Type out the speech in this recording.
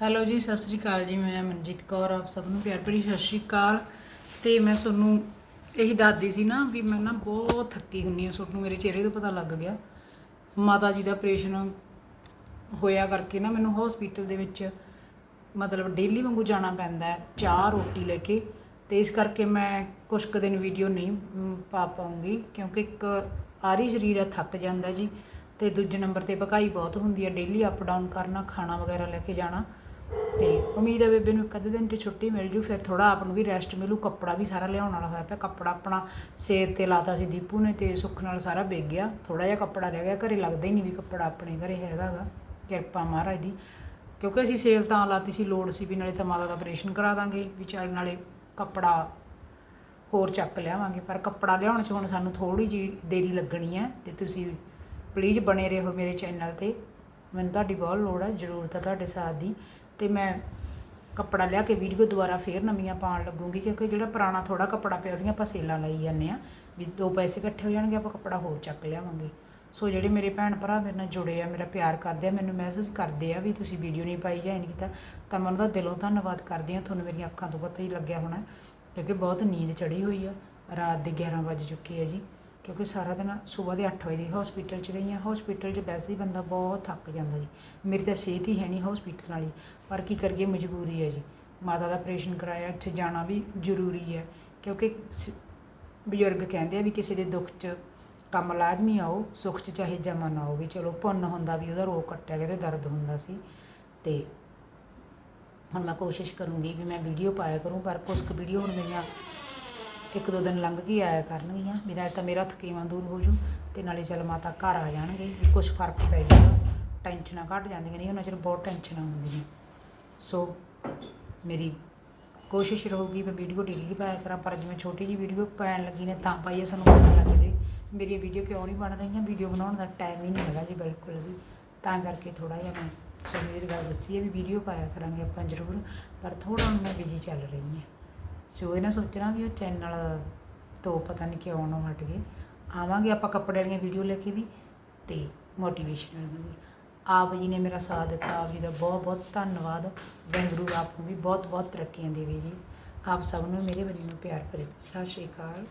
Hello ਜੀ, ਸਤਿ ਸ੍ਰੀ ਅਕਾਲ ਜੀ। ਮੈਂ ਮਨਜੀਤ ਕੌਰ, ਆਪ ਸਭ ਨੂੰ ਪਿਆਰ ਭਰੀ ਸਤਿ ਸ੍ਰੀ ਅਕਾਲ। ਤੇ ਮੈਂ ਤੁਹਾਨੂੰ ਇਹੀ ਦੱਸਦੀ ਸੀ ਨਾ ਵੀ ਮੈਂ ਨਾ ਬਹੁਤ ਥੱਕੀ ਹੁੰਨੀ ਆ ਤੁਹਾਨੂੰ ਮੇਰੇ ਚਿਹਰੇ ਤੋਂ ਪਤਾ ਲੱਗ ਗਿਆ। ਮਾਤਾ ਜੀ ਦਾ ਆਪਰੇਸ਼ਨ ਹੋਇਆ ਕਰਕੇ ਨਾ ਮੈਨੂੰ ਹਸਪੀਟਲ ਦੇ ਵਿੱਚ ਮਤਲਬ ਡੇਲੀ ਵਾਂਗੂ ਜਾਣਾ ਪੈਂਦਾ ਹੈ, ਚਾਹ, ਰੋਟੀ ਲੈ ਕੇ। ਤੇ ਇਸ ਕਰਕੇ ਮੈਂ ਕੁਝ ਕੁ ਦਿਨ ਵੀਡੀਓ ਨਹੀਂ ਪਾ ਪਾਉਂਗੀ ਕਿਉਂਕਿ ਇੱਕ ਆਰੀ ਸਰੀਰ ਹੈ, ਥੱਕ ਜਾਂਦਾ ਜੀ। ਤੇ ਦੂਜੇ ਨੰਬਰ ਤੇ ਭਕਾਈ ਬਹੁਤ ਹੁੰਦੀ ਹੈ। ਡੇਲੀ ਅਪ ਡਾਊਨ ਕਰਨਾ, ਖਾਣਾ ਵਗੈਰਾ ਲੈ ਕੇ ਜਾਣਾ। ਤੇ ਉਮੀਦ ਹੈ ਬੇਬੇ ਨੂੰ ਇੱਕ ਅੱਧੇ ਦਿਨ 'ਚ ਛੁੱਟੀ ਮਿਲ ਜੂ, ਫਿਰ ਥੋੜਾ ਆਪ ਨੂੰ ਵੀ ਰੈਸਟ ਮਿਲੂ, ਕੱਪੜਾ ਵੀ ਸਾਰਾ ਲਿਆਉਣ ਵਾਲਾ ਹੋਇਆ ਪਿਆ, ਕੱਪੜਾ ਆਪਣਾ ਸੇਰ ਤੇ ਲਾਤਾ ਸੀ ਦੀਪੂ ਨੇ ਤੇ ਸੁੱਖ ਨਾਲ ਸਾਰਾ ਵਿਕ ਗਿਆ। ਥੋੜਾ ਜਿਹਾ ਕੱਪੜਾ ਰਹਿ ਗਿਆ, ਘਰੇ ਲੱਗਦਾ ਹੀ ਨਹੀਂ ਵੀ ਕੱਪੜਾ ਆਪਣੇ ਘਰੇ ਹੈਗਾਗਾ ਕਿਰਪਾ ਮਹਾਰਾਜ ਦੀ। ਕਿਉਂਕਿ ਅਸੀਂ ਸੇਲ ਤਾਂ ਲਾਤੀ ਸੀ, ਲੋੜ ਸੀ ਵੀ ਨਾਲੇ ਤਾਂ ਮਾਤਾ ਦਾ ਆਪਰੇਸ਼ਨ ਕਰਾ ਦਾਂਗੇ, ਵੀ ਚੱਲ ਨਾਲੇ ਕੱਪੜਾ ਹੋਰ ਚੱਕ ਲਿਆਵਾਂਗੇ, ਪਰ ਕੱਪੜਾ ਲਿਆਉਣ 'ਚ ਹੁਣ ਸਾਨੂੰ ਥੋੜੀ ਜੀ ਦੇਰੀ ਲੱਗਣੀ ਹੈ ਤੇ ਤੁਸੀਂ ਪਲੀਜ਼ ਬਣੇ ਰਹੋ ਮੇਰੇ ਚੈਨਲ ਤੇ। ਮੈਨੂੰ ਤੁਹਾਡੀ ਬਹੁਤ ਲੋੜ ਹੈ, ਜ਼ਰੂਰਤ ਹੈ ਤੁਹਾਡੇ ਸਾਥ ਦੀ। ਤੇ ਮੈਂ ਕੱਪੜਾ ਲਿਆ ਕੇ ਵੀਡੀਓ ਦੁਬਾਰਾ ਫੇਰ ਨਵੀਆਂ ਪਾਉਣ ਲੱਗੂਗੀ, ਕਿਉਂਕਿ ਜਿਹੜਾ ਪੁਰਾਣਾ ਥੋੜਾ ਕੱਪੜਾ ਪਿਆ ਉਹਦੀਆਂ ਆਪਾਂ ਸੇਲਾਂ ਲਾਈ ਜਾਂਦੇ ਆ ਵੀ ਦੋ ਪੈਸੇ ਇਕੱਠੇ ਹੋ ਜਾਣਗੇ, ਆਪਾਂ ਕੱਪੜਾ ਹੋਰ ਚੱਕ ਲਿਆਵਾਂਗੇ। ਸੋ ਜਿਹੜੇ ਮੇਰੇ ਭੈਣ ਭਰਾ ਮੇਰੇ ਨਾਲ ਜੁੜੇ ਆ, ਮੇਰਾ ਪਿਆਰ ਕਰਦੇ ਆ, ਮੈਨੂੰ ਮੈਸੇਜ ਕਰਦੇ ਆ ਵੀ ਤੁਸੀਂ ਵੀਡੀਓ ਨਹੀਂ ਪਾਈ ਜਾਂ ਨਹੀਂ ਕੀਤਾ, ਤਾਂ ਮੈਂ ਉਹਨਾਂ ਦਾ ਦਿਲੋਂ ਧੰਨਵਾਦ ਕਰਦੀ ਆ ਤੁਹਾਨੂੰ ਮੇਰੀਆਂ ਅੱਖਾਂ ਤੋਂ ਪਤਾ ਹੀ ਲੱਗਿਆ ਹੋਣਾ, ਕਿਉਂਕਿ ਬਹੁਤ ਨੀਂਦ ਚੜੀ ਹੋਈ ਆ, ਰਾਤ ਦੇ 11 ਵਜ ਚੁੱਕੇ ਆ ਜੀ। ਕਿਉਂਕਿ ਸਾਰਾ ਦਿਨ ਸਵੇਰ ਦੇ 8 ਵਜੇ ਦੀ ਹਸਪੀਟਲ 'ਚ ਗਈਆਂ ਹਾਂ। ਹਸਪੀਟਲ 'ਚ ਵੈਸੇ ਹੀ ਬੰਦਾ ਬਹੁਤ ਥੱਕ ਜਾਂਦਾ ਜੀ। ਮੇਰੀ ਤਾਂ ਸਿਹਤ ਹੀ ਹੈ ਨਹੀਂ ਹਸਪੀਟਲ ਵਾਲੀ। ਪਰ ਕੀ ਕਰੀਏ, ਮਜਬੂਰੀ ਹੈ ਜੀ। ਮਾਤਾ ਦਾ ਆਪਰੇਸ਼ਨ ਕਰਾਇਆ, ਇੱਥੇ ਜਾਣਾ ਵੀ ਜ਼ਰੂਰੀ ਹੈ। ਕਿਉਂਕਿ ਸ- ਬਜ਼ੁਰਗ ਕਹਿੰਦੇ ਆ ਵੀ ਕਿਸੇ ਦੇ ਦੁੱਖ 'ਚ ਕੰਮ ਲਾਜ਼ਮੀ ਆਓ, ਸੁੱਖ 'ਚ ਚਾਹੇ ਜਮਾ ਨਾ ਹੋਵੇ ਚਲੋ ਪੁੰਨ ਹੁੰਦਾ ਵੀ ਉਹਦਾ ਰੋਗ ਕੱਟਿਆ ਗਿਆ ਤੇ ਦਰਦ ਹੁੰਦਾ ਸੀ। ਤੇ ਹੁਣ ਮੈਂ ਕੋਸ਼ਿਸ਼ ਕਰੂੰਗੀ ਵੀ ਮੈਂ ਵੀਡੀਓ ਪਾਇਆ ਕਰੂੰ, ਪਰ ਕੁਝ ਕੁ ਵੀਡੀਓ ਹੁਣ ਮੇਰੀਆਂ ਇੱਕ ਦੋ ਦਿਨ ਲੰਘ ਕੇ ਆਇਆ ਕਰਨਗੀਆਂ। ਮੇਰਾ ਨਾਲੇ ਤਾਂ ਮੇਰਾ ਥਕੇਵਾਂ ਦੂਰ ਹੋ ਜੂ ਤੇ ਨਾਲੇ ਚਲ ਮਾਤਾ ਘਰ ਆ ਜਾਣਗੇ, ਵੀ ਕੁਝ ਫ਼ਰਕ ਪੈ ਜਾਊਗਾ। ਟੈਨਸ਼ਨਾਂ ਘਟ ਜਾਂਦੀਆਂ ਨੇ, ਉਹਨਾਂ ਚਿਰ ਬਹੁਤ ਟੈਨਸ਼ਨਾਂ ਹੁੰਦੀਆਂ ਸੋ ਮੇਰੀ ਕੋਸ਼ਿਸ਼ ਰਹੂਗੀ ਮੈਂ ਵੀਡੀਓ ਡੇਲੀ ਪਾਇਆ ਕਰਾਂ, ਪਰ ਜਿਵੇਂ ਛੋਟੀ ਜੀ ਵੀਡੀਓ ਪੈਣ ਲੱਗੀ ਨੇ ਤਾਂ ਪਾਈਏ ਸਾਨੂੰ ਪਤਾ ਲੱਗ ਜੇ। ਮੇਰੀ ਵੀਡੀਓ ਕਿਉਂ ਨਹੀਂ ਬਣ ਰਹੀਆਂ? ਵੀਡੀਓ ਬਣਾਉਣ ਦਾ ਟਾਈਮ ਹੀ ਨਹੀਂ ਹੈਗਾ ਜੀ ਬਿਲਕੁਲ ਵੀ। ਤਾਂ ਕਰਕੇ ਥੋੜਾ ਜਿਹਾ ਮੈਂ ਤੁਹਾਨੂੰ ਗੱਲ ਦੱਸੀ ਹੈ ਵੀ ਵੀਡੀਓ ਪਾਇਆ ਕਰਾਂਗੇ ਆਪਾਂ ਜ਼ਰੂਰ, ਪਰ ਥੋੜਾ ਹੁਣ ਮੈਂ ਬਿਜ਼ੀ ਚੱਲ ਰਹੀ ਹਾਂ। ਸੋ ਇਹ ਨਾ ਸੋਚਣਾ ਵੀ ਉਹ ਚੈਨਲ ਤੋਂ ਪਤਾ ਨਹੀਂ ਕਿਉਂ ਨਾ ਹਟ ਗਏ ਆਵਾਂਗੇ ਆਪਾਂ ਕੱਪੜੇ ਵਾਲੀਆਂ ਵੀਡੀਓ ਲੈ ਕੇ ਵੀ ਤੇ ਮੋਟੀਵੇਸ਼ਨਲ ਵੀ ਆਪ ਜੀ ਨੇ ਮੇਰਾ ਸਾਥ ਦਿੱਤਾ ਆਪ ਜੀ ਦਾ ਬਹੁਤ ਬਹੁਤ ਧੰਨਵਾਦ ਵਾਹਿਗੁਰੂ ਆਪ ਨੂੰ ਵੀ ਬਹੁਤ ਬਹੁਤ ਤਰੱਕੀਆਂ ਦੇਵੇ ਜੀ ਆਪ ਸਭ ਨੂੰ ਮੇਰੇ ਵੱਲੋਂ ਪਿਆਰ ਭਰੇ ਸਤਿ ਸ਼੍ਰੀ ਅਕਾਲ